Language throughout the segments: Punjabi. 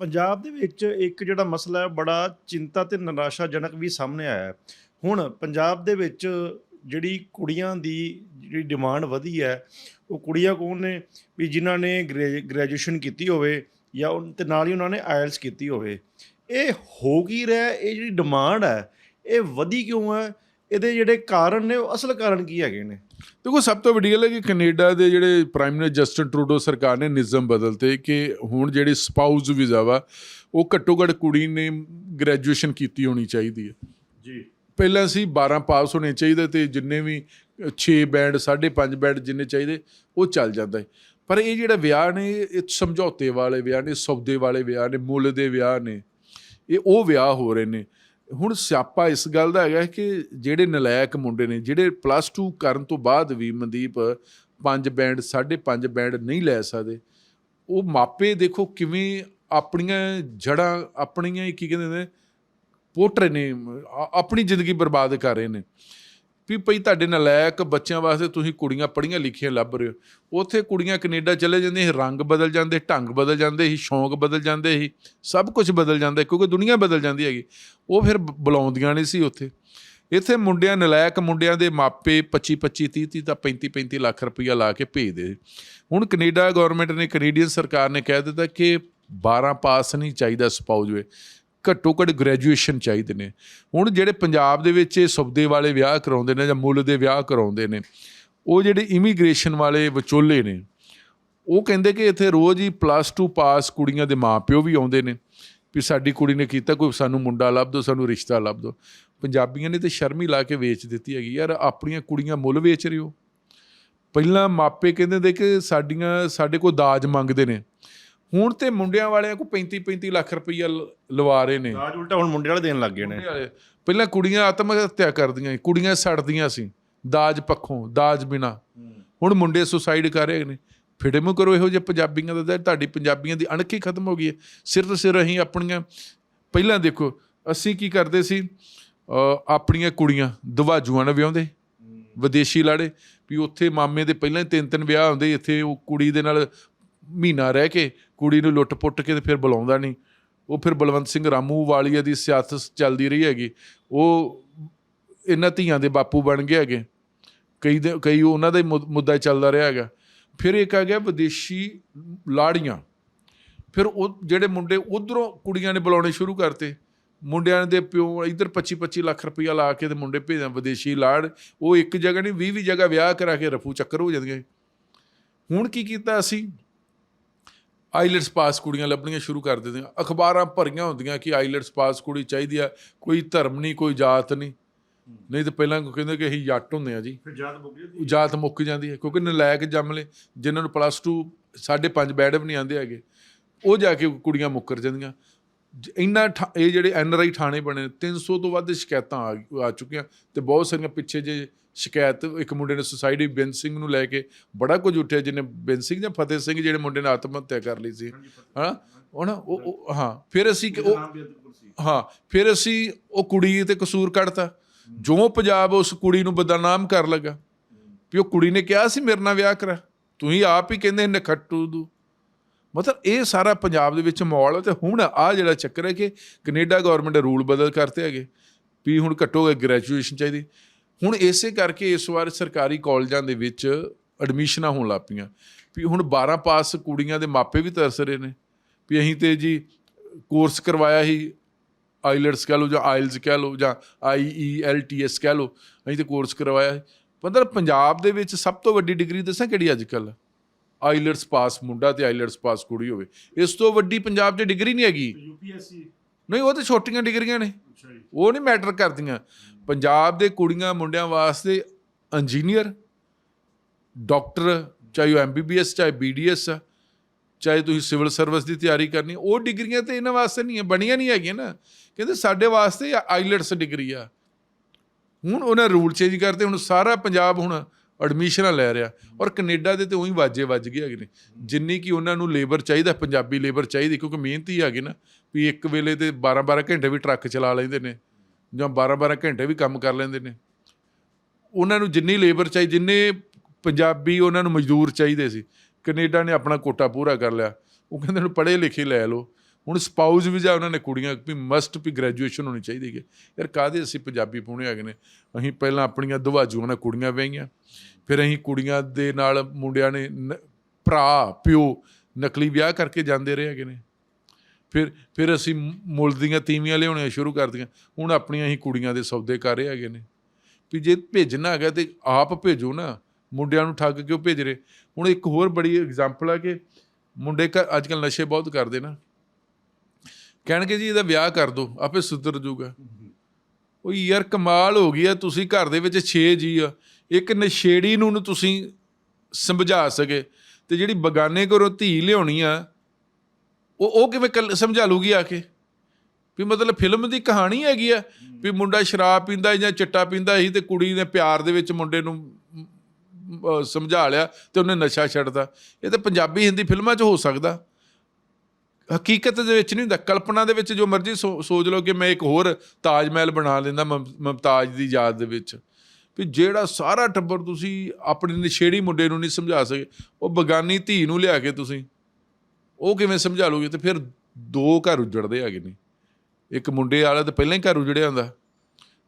ਪੰਜਾਬ ਦੇ ਵਿੱਚ ਇੱਕ ਜਿਹੜਾ ਮਸਲਾ ਹੈ, ਬੜਾ ਚਿੰਤਾ ਤੇ ਨਿਰਾਸ਼ਾਜਨਕ ਵੀ ਸਾਹਮਣੇ ਆਇਆ ਹੈ। ਹੁਣ ਪੰਜਾਬ ਦੇ ਵਿੱਚ ਜਿਹੜੀ ਕੁੜੀਆਂ ਦੀ ਜਿਹੜੀ ਡਿਮਾਂਡ ਵਧੀ ਹੈ, ਉਹ ਕੁੜੀਆਂ ਕੌਣ ਨੇ? ਵੀ ਜਿਨ੍ਹਾਂ ਨੇ ਗ੍ਰੈਜੂਏਸ਼ਨ ਕੀਤੀ ਹੋਵੇ ਜਾਂ ਉਹ ਤੇ ਨਾਲ ਹੀ ਉਹਨਾਂ ਨੇ ਆਇਲਸ ਕੀਤੀ ਹੋਵੇ। ਇਹ ਹੋ ਕੀ ਰਿਹਾ? ਇਹ ਜਿਹੜੀ ਡਿਮਾਂਡ ਹੈ, ਇਹ ਵਧੀ ਕਿਉਂ ਹੈ? ਇਹਦੇ ਜਿਹੜੇ ਕਾਰਨ ਨੇ, ਉਹ ਅਸਲ ਕਾਰਨ ਕੀ ਹੈਗੇ ਨੇ? ਦੇਖੋ ਸਭ ਤੋਂ ਵੱਡੀ ਗੱਲ ਹੈ ਕਿ ਕੈਨੇਡਾ ਦੇ ਜਿਹੜੇ ਪ੍ਰਾਈਮ ਮਿਨਿਸਟਰ ਜਸਟਨ ਟਰੂਡੋ ਸਰਕਾਰ ਨੇ ਨਿਯਮ ਬਦਲਤੇ ਕਿ ਹੁਣ ਜਿਹੜੀ ਸਪਾਊਸ ਵੀਜ਼ਾ ਵਾ ਉਹ ਘੱਟੋ ਘੱਟ ਕੁੜੀ ਨੇ ਗ੍ਰੈਜੂਏਸ਼ਨ ਕੀਤੀ ਹੋਣੀ ਚਾਹੀਦੀ ਹੈ। ਜੀ। ਪਹਿਲਾਂ ਸੀ 12 ਪਾਸ ਹੋਣੇ ਚਾਹੀਦੇ ਤੇ ਜਿੰਨੇ ਵੀ 6 ਬੈਂਡ 5.5 ਬੈਂਡ ਜਿੰਨੇ ਚਾਹੀਦੇ ਉਹ ਚੱਲ ਜਾਂਦਾ ਹੈ। ਪਰ ਇਹ ਜਿਹੜਾ ਵਿਆਹ ਨੇ ਇਹ ਸਮਝੌਤੇ ਵਾਲੇ ਵਿਆਹ ਨੇ ਸੌਦੇ ਵਾਲੇ ਵਿਆਹ ਨੇ ਮੁੱਲ ਦੇ ਵਿਆਹ ਨੇ ਇਹ ਉਹ ਵਿਆਹ ਹੋ ਰਹੇ ਨੇ। ਹੁਣ ਸਿਆਪਾ ਇਸ ਗੱਲ ਦਾ ਹੈਗਾ ਕਿ ਜਿਹੜੇ ਨਲਾਇਕ ਮੁੰਡੇ ਨੇ, ਜਿਹੜੇ ਪਲੱਸ 2 ਕਰਨ ਤੋਂ ਬਾਅਦ ਵੀ ਮਨਦੀਪ ਪੰਜ ਬੈਂਡ 5.5 ਬੈਂਡ ਨਹੀਂ ਲੈ ਸਕਦੇ, ਉਹ ਮਾਪੇ ਦੇਖੋ ਕਿਵੇਂ ਆਪਣੀਆਂ ਜੜਾਂ ਆਪਣੀਆਂ ਕੀ ਕਹਿੰਦੇ ਨੇ ਪੁੱਟ ਰਹੇ ਨੇ ਆਪਣੀ ਜ਼ਿੰਦਗੀ ਬਰਬਾਦ ਕਰ ਰਹੇ ਨੇ। ਵੀ ਭਈ ਤੁਹਾਡੇ ਨਲਾਇਕ ਬੱਚਿਆਂ ਵਾਸਤੇ ਤੁਸੀਂ ਕੁੜੀਆਂ ਪੜ੍ਹੀਆਂ ਲਿਖੀਆਂ ਲੱਭ ਰਹੇ ਹੋ। ਉੱਥੇ ਕੁੜੀਆਂ ਕੈਨੇਡਾ ਚਲੇ ਜਾਂਦੀਆਂ ਸੀ, ਰੰਗ ਬਦਲ ਜਾਂਦੇ, ਢੰਗ ਬਦਲ ਜਾਂਦੇ ਸੀ, ਸ਼ੌਂਕ ਬਦਲ ਜਾਂਦੇ ਸੀ, ਸਭ ਕੁਝ ਬਦਲ ਜਾਂਦਾ, ਕਿਉਂਕਿ ਦੁਨੀਆ ਬਦਲ ਜਾਂਦੀ ਹੈਗੀ। ਉਹ ਫਿਰ ਬੁਲਾਉਂਦੀਆਂ ਨਹੀਂ ਸੀ ਉੱਥੇ। ਇੱਥੇ ਮੁੰਡਿਆਂ, ਨਲਾਇਕ ਮੁੰਡਿਆਂ ਦੇ ਮਾਪੇ 25 25 30 30 ਤਾਂ 35 35 ਲੱਖ ਰੁਪਈਆ ਲਾ ਕੇ ਭੇਜਦੇ ਹੁਣ ਕੈਨੇਡਾ ਗਵਰਨਮੈਂਟ ਨੇ, ਕੈਨੇਡੀਅਨ ਸਰਕਾਰ ਨੇ ਕਹਿ ਦਿੱਤਾ ਕਿ 12 ਪਾਸ ਨਹੀਂ ਚਾਹੀਦਾ ਸਪਾਊਜ ਵੇ। ਘੱਟੋ ਘੱਟ ਗ੍ਰੈਜੂਏਸ਼ਨ ਚਾਹੀਦੇ ਨੇ। ਹੁਣ ਜਿਹੜੇ ਪੰਜਾਬ ਦੇ ਵਿੱਚ ਇਹ ਸੌਦੇ ਵਾਲੇ ਵਿਆਹ ਕਰਾਉਂਦੇ ਨੇ ਜਾਂ ਮੁੱਲ ਦੇ ਵਿਆਹ ਕਰਾਉਂਦੇ ਨੇ, ਉਹ ਜਿਹੜੇ ਇਮੀਗ੍ਰੇਸ਼ਨ ਵਾਲੇ ਵਿਚੋਲੇ ਨੇ, ਉਹ ਕਹਿੰਦੇ ਕਿ ਇੱਥੇ ਰੋਜ਼ ਹੀ ਪਲੱਸ 2 ਪਾਸ ਕੁੜੀਆਂ ਦੇ ਮਾਪਿਓ ਵੀ ਆਉਂਦੇ ਨੇ। ਵੀ ਸਾਡੀ ਕੁੜੀ ਨੇ ਕੀਤਾ ਕੋਈ ਸਾਨੂੰ ਮੁੰਡਾ ਲੱਭ ਦਿਓ ਸਾਨੂੰ ਰਿਸ਼ਤਾ ਲੱਭ ਦਿਓ ਪੰਜਾਬੀਆਂ ਨੇ ਤੇ ਸ਼ਰਮੀ ਲਾ ਕੇ ਵੇਚ ਦਿੱਤੀ ਹੈਗੀ, ਯਾਰ ਆਪਣੀਆਂ ਕੁੜੀਆਂ ਮੁੱਲ ਵੇਚ ਰਹੇ ਹੋ। ਪਹਿਲਾਂ ਮਾਪੇ ਕਹਿੰਦੇ ਦੇ ਕਿ ਸਾਡੀਆਂ, ਸਾਡੇ ਕੋਲ ਦਾਜ ਮੰਗਦੇ ਨੇ। ਹੁਣ ਤੇ ਮੁੰਡਿਆਂ ਵਾਲਿਆਂ ਕੋ 35 35 ਲੱਖ ਰੁਪਈਆ ਲਵਾ ਰਹੇ ਨੇ। ਰਾਜ ਉਲਟਾ ਹੁਣ ਮੁੰਡੇ ਵਾਲੇ ਦੇਣ ਲੱਗ ਗਏ ਨੇ। ਪਹਿਲਾਂ ਕੁੜੀਆਂ ਆਤਮ ਹੱਤਿਆ ਕਰਦੀਆਂ ਸੀ, ਕੁੜੀਆਂ ਸੜਦੀਆਂ ਸੀ ਦਾਜ ਪੱਖੋਂ ਦਾਜ ਬਿਨਾ। ਹੁਣ ਮੁੰਡੇ ਸੁਸਾਈਡ ਕਰ ਰਹੇ ਨੇ। ਫਿੜਮ ਕਰੋ ਇਹੋ ਜਿਹੇ ਪੰਜਾਬੀਆਂ ਦਾ ਤੁਹਾਡੀ ਪੰਜਾਬੀਆਂ ਦੀ ਅਣਖ ਹੀ ਖਤਮ ਹੋ ਗਈ ਹੈ। ਸਿਰ ਤੇ ਸਿਰ ਅਸੀਂ ਆਪਣੀਆਂ ਪਹਿਲਾਂ ਦੇਖੋ ਅਸੀਂ ਕੀ ਕਰਦੇ ਸੀ ਆਪਣੀਆਂ ਕੁੜੀਆਂ ਦਵਾਜੂਆਂ ਨਾਲ ਵਿਆਹੁੰਦੇ ਵਿਦੇਸ਼ੀ ਲਾੜੇ ਵੀ ਉੱਥੇ ਮਾਮੇ ਦੇ ਪਹਿਲਾਂ ਹੀ ਤਿੰਨ ਤਿੰਨ ਵਿਆਹ ਹੁੰਦੇ ਇੱਥੇ ਉਹ ਕੁੜੀ ਦੇ ਨਾਲ ਮਹੀਨਾ ਰਹਿ ਕੇ ਕੁੜੀ ਨੂੰ ਲੁੱਟ-ਪੁੱਟ ਕੇ ਤੇ ਫਿਰ ਬੁਲਾਉਂਦਾ ਨਹੀਂ। ਉਹ ਫਿਰ ਬਲਵੰਤ ਸਿੰਘ ਰਾਮੂ ਵਾਲੀਆ ਦੀ ਸਿਆਸਤ ਚੱਲਦੀ ਰਹੀ ਹੈਗੀ। ਉਹ ਇਹਨਾਂ ਧੀਆਂ ਦੇ ਬਾਪੂ ਬਣ ਗਏ ਹੈਗੇ। ਕਈ ਦੇ, ਕਈ ਉਹਨਾਂ ਦਾ ਹੀ ਮੁ- ਮੁੱਦਾ ਚੱਲਦਾ ਰਿਹਾ ਹੈਗਾ। ਫਿਰ ਇੱਕ ਆ ਗਿਆ ਵਿਦੇਸ਼ੀ ਲਾੜੀਆਂ। ਫਿਰ ਉਹ ਜਿਹੜੇ ਮੁੰਡੇ ਉਧਰੋਂ ਕੁੜੀਆਂ ਨੇ ਬੁਲਾਉਣੇ ਸ਼ੁਰੂ ਕਰਤੇ। ਮੁੰਡਿਆਂ ਦੇ ਪਿਓ ਇੱਧਰ 25 25 ਲੱਖ ਰੁਪਈਆ ਲਾ ਕੇ ਤੇ ਮੁੰਡੇ ਭੇਜਾਂ ਵਿਦੇਸ਼ੀ ਲਾੜ। ਉਹ ਇੱਕ ਜਗ੍ਹਾ ਨਹੀਂ 20 20 ਜਗ੍ਹਾ ਵਿਆਹ ਕਰਾ ਕੇ ਰਫੂ ਚੱਕਰ ਹੋ ਜਾਂਦੀਆਂ ਹੁਣ ਕੀ ਕੀਤਾ ਅਸੀਂ? ਆਈਲੈਟਸ ਪਾਸ ਕੁੜੀਆਂ ਲੱਭਣੀਆਂ ਸ਼ੁਰੂ ਕਰ ਦਿੰਦੀਆਂ। ਅਖਬਾਰਾਂ ਭਰੀਆਂ ਹੁੰਦੀਆਂ ਕਿ ਆਈਲੈਟਸ ਪਾਸ ਕੁੜੀ ਚਾਹੀਦੀ ਆ ਕੋਈ ਧਰਮ ਨਹੀਂ ਕੋਈ ਜਾਤ ਨਹੀਂ। ਨਹੀਂ ਤਾਂ ਪਹਿਲਾਂ ਕਹਿੰਦੇ ਕਿ ਅਸੀਂ ਜੱਟ ਹੁੰਦੇ ਆ ਜੀ। ਫਿਰ ਜਾਤ ਮੁੱਕ ਉਹ ਜਾਤ ਮੁੱਕ ਜਾਂਦੀ ਹੈ ਕਿਉਂਕਿ ਨਲਾਇਕ ਜੰਮ ਲਏ ਜਿਨ੍ਹਾਂ ਨੂੰ ਪਲੱਸ 2 5.5 ਬੈਡ ਵੀ ਨਹੀਂ ਆਉਂਦੇ ਹੈਗੇ ਉਹ ਜਾ ਕੇ ਕੁੜੀਆਂ ਮੁੱਕਰ ਜਾਂਦੀਆਂ। ਇੰਨਾ ਇਹ ਜਿਹੜੇ ਐਨ ਆਰ ਆਈ ਥਾਣੇ ਬਣੇ 300 ਤੋਂ ਵੱਧ ਸ਼ਿਕਾਇਤਾਂ ਆ ਚੁੱਕੀਆਂ ਤੇ ਬਹੁਤ ਸਾਰੀਆਂ ਪਿੱਛੇ ਜੇ ਸ਼ਿਕਾਇਤ ਇੱਕ ਮੁੰਡੇ ਨੇ ਸੁਸਾਇਟੀ ਬੈਂਸ ਸਿੰਘ ਨੂੰ ਲੈ ਕੇ ਬੜਾ ਕੁਝ ਉੱਠਿਆ ਜਿਹਨੇ ਬੈਂਸ ਸਿੰਘ ਜਾਂ ਫਤਿਹ ਸਿੰਘ ਜਿਹੜੇ ਮੁੰਡੇ ਨੇ ਆਤਮ ਹੱਤਿਆ ਕਰ ਲਈ ਸੀ। ਹਾਂ? ਉਹ ਨਾ ਉਹ ਹਾਂ ਫਿਰ ਅਸੀਂ ਉਹ ਹਾਂ ਫਿਰ ਅਸੀਂ ਉਹ ਕੁੜੀ ਤੇ ਕਸੂਰ ਕੱਢਤਾ। ਜੋ ਪੰਜਾਬ ਉਸ ਕੁੜੀ ਨੂੰ ਬਦਨਾਮ ਕਰ ਲਗਾ। ਵੀ ਉਹ ਕੁੜੀ ਨੇ ਕਿਹਾ ਸੀ ਮੇਰੇ ਨਾਲ ਵਿਆਹ ਕਰਾ। ਤੁਸੀਂ ਆਪ ਹੀ ਕਹਿੰਦੇ ਨਖੱਟੂ ਦੂ। ਮਤਲਬ ਇਹ ਸਾਰਾ ਪੰਜਾਬ ਦੇ ਵਿੱਚ ਮਾਹੌਲ ਹੈ ਤੇ ਹੁਣ ਆ ਜਿਹੜਾ ਚੱਕਰ ਹੈ ਕਿ ਕੈਨੇਡਾ ਗਵਰਨਮੈਂਟ ਨੇ ਰੂਲ ਬਦਲ ਕਰਤੇ ਹੈਗੇ, ਵੀ ਹੁਣ ਘੱਟੋ ਘੱਟ ਗ੍ਰੈਜੂਏਸ਼ਨ ਚਾਹੀਦੀ। ਹੁਣ ਇਸੇ ਕਰਕੇ ਇਸ ਵਾਰ ਸਰਕਾਰੀ ਕਾਲਜਾਂ ਦੇ ਵਿੱਚ ਐਡਮਿਸ਼ਨਾਂ ਹੋਣ ਲੱਗ ਪਈਆਂ, ਵੀ ਹੁਣ 12 ਪਾਸ ਕੁੜੀਆਂ ਦੇ ਮਾਪੇ ਵੀ ਤਰਸ ਰਹੇ ਨੇ, ਵੀ ਅਸੀਂ ਤੇ ਜੀ ਕੋਰਸ ਕਰਵਾਇਆ ਸੀ ਆਈਲੈਟਸ ਕਹ ਲਓ ਜਾਂ ਆਇਲਸ ਕਹ ਲਓ ਜਾਂ ਆਈਈਐਲਟੀਐਸ ਕਹ ਲਓ, ਅਸੀਂ ਤੇ ਕੋਰਸ ਕਰਵਾਇਆ ਸੀ। ਮਤਲਬ ਪੰਜਾਬ ਦੇ ਵਿੱਚ ਸਭ ਤੋਂ ਵੱਡੀ ਡਿਗਰੀ ਦੱਸਾਂ ਕਿਹੜੀ ਅੱਜ ਕੱਲ੍ਹ? ਆਈਲੈਟਸ ਪਾਸ ਮੁੰਡਾ ਤੇ ਆਈਲੈਟਸ ਪਾਸ ਕੁੜੀ ਹੋਵੇ। ਇਸ ਤੋਂ ਵੱਡੀ ਪੰਜਾਬ 'ਚ ਡਿਗਰੀ ਨਹੀਂ ਹੈਗੀ। ਯੂਪੀਐਸਸੀ ਨਹੀਂ ਉਹ ਤੇ ਛੋਟੀਆਂ ਡਿਗਰੀਆਂ ਨੇ। ਉਹ ਨਹੀਂ ਮੈਟਰ ਕਰਦੀਆਂ। ਪੰਜਾਬ ਦੇ ਕੁੜੀਆਂ ਮੁੰਡਿਆਂ ਵਾਸਤੇ ਇੰਜੀਨੀਅਰ ਡਾਕਟਰ ਚਾਹੇ ਉਹ ਐਮਬੀਬੀਐਸ ਚਾਹੇ ਬੀਡੀਐਸ ਆ ਚਾਹੇ ਤੁਸੀਂ ਸਿਵਲ ਸਰਵਿਸ ਦੀ ਤਿਆਰੀ ਕਰਨੀ ਉਹ ਡਿਗਰੀਆਂ ਤੇ ਇਹਨਾਂ ਵਾਸਤੇ ਨਹੀਂ ਹੈ ਬਣੀਆਂ ਨਹੀਂ ਹੈਗੀਆਂ ਨਾ। ਕਹਿੰਦੇ ਸਾਡੇ ਵਾਸਤੇ ਆਈਲੈਟਸ ਡਿਗਰੀ ਆ। ਹੁਣ ਉਹਨਾਂ ਰੂਲ ਚੇਂਜ ਕਰਤੇ ਹੁਣ ਸਾਰਾ ਪੰਜਾਬ ਹੁਣ ਐਡਮਿਸ਼ਨਾਂ ਲੈ ਰਿਹਾ। ਔਰ ਕੈਨੇਡਾ ਦੇ ਤੇ ਉਹੀ ਵਾਜੇ ਵੱਜ ਗਏ ਹੈਗੇ ਨੇ। ਜਿੰਨੀ ਕਿ ਉਹਨਾਂ ਨੂੰ ਲੇਬਰ ਚਾਹੀਦਾ, ਪੰਜਾਬੀ ਲੇਬਰ ਚਾਹੀਦੀ, ਕਿਉਂਕਿ ਮਿਹਨਤੀ ਹੈਗੇ ਨਾ, ਵੀ ਇੱਕ ਵੇਲੇ ਤੇ 12-12 ਘੰਟੇ ਵੀ ਟਰੱਕ ਚਲਾ ਲੈਂਦੇ ਨੇ, ਜਾਂ 12-12 ਘੰਟੇ ਵੀ ਕੰਮ ਕਰ ਲੈਂਦੇ ਨੇ। ਉਹਨਾਂ ਨੂੰ ਜਿੰਨੀ ਲੇਬਰ ਚਾਹੀ, ਜਿੰਨੇ ਪੰਜਾਬੀ ਉਹਨਾਂ ਨੂੰ ਮਜ਼ਦੂਰ ਚਾਹੀਦੇ ਸੀ, ਕੈਨੇਡਾ ਨੇ ਆਪਣਾ ਕੋਟਾ ਪੂਰਾ ਕਰ ਲਿਆ। ਉਹ ਕਹਿੰਦੇ ਨੂੰ ਪੜ੍ਹੇ ਲਿਖੇ ਲੈ ਲਓ। ਹੁਣ ਸਪਾਊਸ ਵੀ ਜਾ ਉਹਨਾਂ ਨੇ ਕੁੜੀਆਂ ਵੀ ਮਸਟ ਵੀ ਗ੍ਰੈਜੂਏਸ਼ਨ ਹੋਣੀ ਚਾਹੀਦੀ ਹੈ ਯਾਰ ਕਾਹਦੇ ਅਸੀਂ ਪੰਜਾਬੀ ਪਾਉਣੇ ਹੈਗੇ ਨੇ? ਅਸੀਂ ਪਹਿਲਾਂ ਆਪਣੀਆਂ ਦਵਾਜੂਆਂ ਨਾਲ ਕੁੜੀਆਂ ਵਿਆਹੀਆਂ, ਫਿਰ ਅਸੀਂ ਕੁੜੀਆਂ ਦੇ ਨਾਲ ਮੁੰਡਿਆਂ ਨੇ ਨ- ਭਰਾ, ਪਿਓ ਨਕਲੀ ਵਿਆਹ ਕਰਕੇ ਜਾਂਦੇ ਰਹੇ ਹੈਗੇ ਨੇ। ਫਿਰ ਫਿਰ ਅਸੀਂ ਮੁੱਲ ਦੀਆਂ ਤੀਵੀਆਂ ਲਿਆਉਣੀਆਂ ਸ਼ੁਰੂ ਕਰ ਦਿੱਤੀਆਂ ਹੁਣ ਆਪਣੀਆਂ ਹੀ ਕੁੜੀਆਂ ਦੇ ਸੌਦੇ ਕਰ ਰਹੇ ਹੈਗੇ ਨੇ। ਵੀ ਜੇ ਭੇਜਣਾ ਹੈਗਾ ਤੇ ਆਪ ਭੇਜੋ ਨਾ, ਮੁੰਡਿਆਂ ਨੂੰ ਠੱਗ ਕਿਉਂ ਭੇਜ ਰਹੇ? ਹੁਣ ਇੱਕ ਹੋਰ ਬੜੀ ਐਗਜ਼ਾਮਪਲ ਆ ਕਿ ਮੁੰਡੇ ਘਰ ਅੱਜ ਕੱਲ ਨਸ਼ੇ ਬਹੁਤ ਕਰਦੇ ਨਾ। ਕਹਿਣਗੇ ਜੀ ਇਹਦਾ ਵਿਆਹ ਕਰ ਦਿਓ ਆਪੇ ਸੁਧਰ ਜਾਊਗਾ। ਉਹ ਯਾਰ ਕਮਾਲ ਹੋ ਗਈ ਆ, ਤੁਸੀਂ ਘਰ ਦੇ ਵਿੱਚ 6 ਜੀ ਆ, ਇੱਕ ਨਸ਼ੇੜੀ ਨੂੰ ਤੁਸੀਂ ਸਮਝਾ ਸਕੇ ਤੇ ਜਿਹੜੀ ਬਗਾਨੇ ਘਰੋਂ ਧੀ ਲਿਆਉਣੀ ਆ, ਉਹ ਉਹ ਕਿਵੇਂ ਕੱਲ- ਸਮਝਾ ਲੂਗੀ ਆ ਕੇ? ਵੀ ਮਤਲਬ ਫਿਲਮ ਦੀ ਕਹਾਣੀ ਹੈਗੀ ਆ, ਵੀ ਮੁੰਡਾ ਸ਼ਰਾਬ ਪੀਂਦਾ ਜਾਂ ਚਿੱਟਾ ਪੀਂਦਾ ਸੀ ਤੇ ਕੁੜੀ ਨੇ ਪਿਆਰ ਦੇ ਵਿੱਚ ਮੁੰਡੇ ਨੂੰ ਸਮਝਾ ਲਿਆ ਤੇ ਉਹਨੇ ਨਸ਼ਾ ਛੱਡਦਾ ਇਹ ਤਾਂ ਪੰਜਾਬੀ ਹਿੰਦੀ ਫਿਲਮਾਂ 'ਚ ਹੋ ਸਕਦਾ। ਹਕੀਕਤ ਦੇ ਵਿੱਚ ਨਹੀਂ ਹੁੰਦਾ, ਕਲਪਨਾ ਦੇ ਵਿੱਚ ਜੋ ਮਰਜ਼ੀ ਸੋ- ਸੋਚ ਲਓ ਕਿ ਮੈਂ ਇੱਕ ਹੋਰ ਤਾਜ ਮਹਿਲ ਬਣਾ ਲੈਂਦਾ ਮਮ- ਮਮਤਾਜ ਦੀ ਯਾਦ ਦੇ ਵਿੱਚ। ਵੀ ਜਿਹੜਾ ਸਾਰਾ ਟੱਬਰ ਤੁਸੀਂ ਆਪਣੇ ਨਸ਼ੇੜੀ ਮੁੰਡੇ ਨੂੰ ਨਹੀਂ ਸਮਝਾ ਸਕੇ, ਉਹ ਬਗਾਨੀ ਧੀ ਨੂੰ ਲਿਆ ਕੇ ਤੁਸੀਂ, ਉਹ ਕਿਵੇਂ ਸਮਝਾ ਲੋਗੇ ਤੇ ਫਿਰ ਦੋ ਘਰ ਉਜੜਦੇ ਹੈਗੇ ਨੇ। ਇੱਕ ਮੁੰਡੇ ਵਾਲਾ ਤਾਂ ਪਹਿਲਾਂ ਹੀ ਘਰ ਉਜੜਿਆ ਹੁੰਦਾ,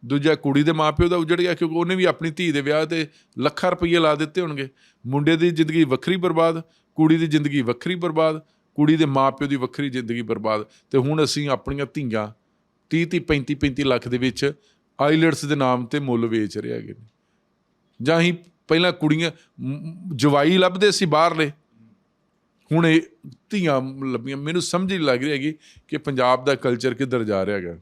ਦੂਜਾ ਕੁੜੀ ਦੇ ਮਾਪਿਓ ਦਾ ਉਜੜ ਗਿਆ, ਕਿਉਂਕਿ ਉਹਨੇ ਵੀ ਆਪਣੀ ਧੀ ਦੇ ਵਿਆਹ ਤੇ ਲੱਖਾਂ ਰੁਪਏ ਲਾ ਦਿੱਤੇ ਹੋਣਗੇ। ਮੁੰਡੇ ਦੀ ਜ਼ਿੰਦਗੀ ਵੱਖਰੀ ਬਰਬਾਦ, ਕੁੜੀ ਦੀ ਜ਼ਿੰਦਗੀ ਵੱਖਰੀ ਬਰਬਾਦ ਕੁੜੀ ਦੇ ਮਾਪਿਓ ਦੀ ਵੱਖਰੀ ਜ਼ਿੰਦਗੀ ਬਰਬਾਦ ਤੇ ਹੁਣ ਅਸੀਂ ਆਪਣੀਆਂ ਧੀਆਂ 30 30 35 35 ਲੱਖ ਦੇ ਵਿੱਚ ਆਈਲੈਟਸ ਦੇ ਨਾਮ ਤੇ ਮੁੱਲ ਵੇਚ ਰਹੇ ਹੈਗੇ ਨੇ। ਜਾਂ ਅਸੀਂ ਪਹਿਲਾਂ ਕੁੜੀਆਂ ਜਵਾਈ ਲੱਭਦੇ ਸੀ ਬਾਹਰਲੇ। ਹੁਣ ਇਹ ਧੀਆਂ ਲੱਭੀਆਂ। ਮੈਨੂੰ ਸਮਝ ਨਹੀਂ ਲੱਗ ਰਹੀ ਹੈਗੀ ਕਿ ਪੰਜਾਬ ਦਾ ਕਲਚਰ ਕਿੱਧਰ ਜਾ ਰਿਹਾ ਹੈਗਾ।